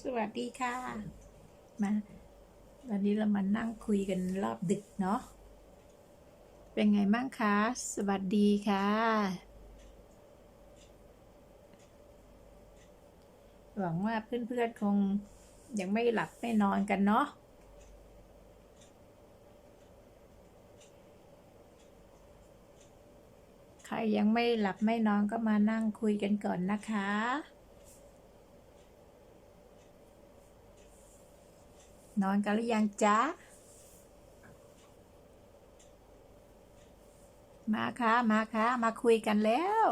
สวัสดีค่ะ มาวันนี้เรามานั่งคุยกันรอบดึกเนาะ เป็นไงบ้างคะ สวัสดีค่ะ หวังว่าเพื่อนๆคงยังไม่หลับไม่นอนกันเนาะใครยังไม่หลับไม่นอนก็มานั่งคุยกันก่อนนะคะ นอนกันหรือยังจ๊ะ มาค่ะ มาค่ะ มาคุยกันแล้ว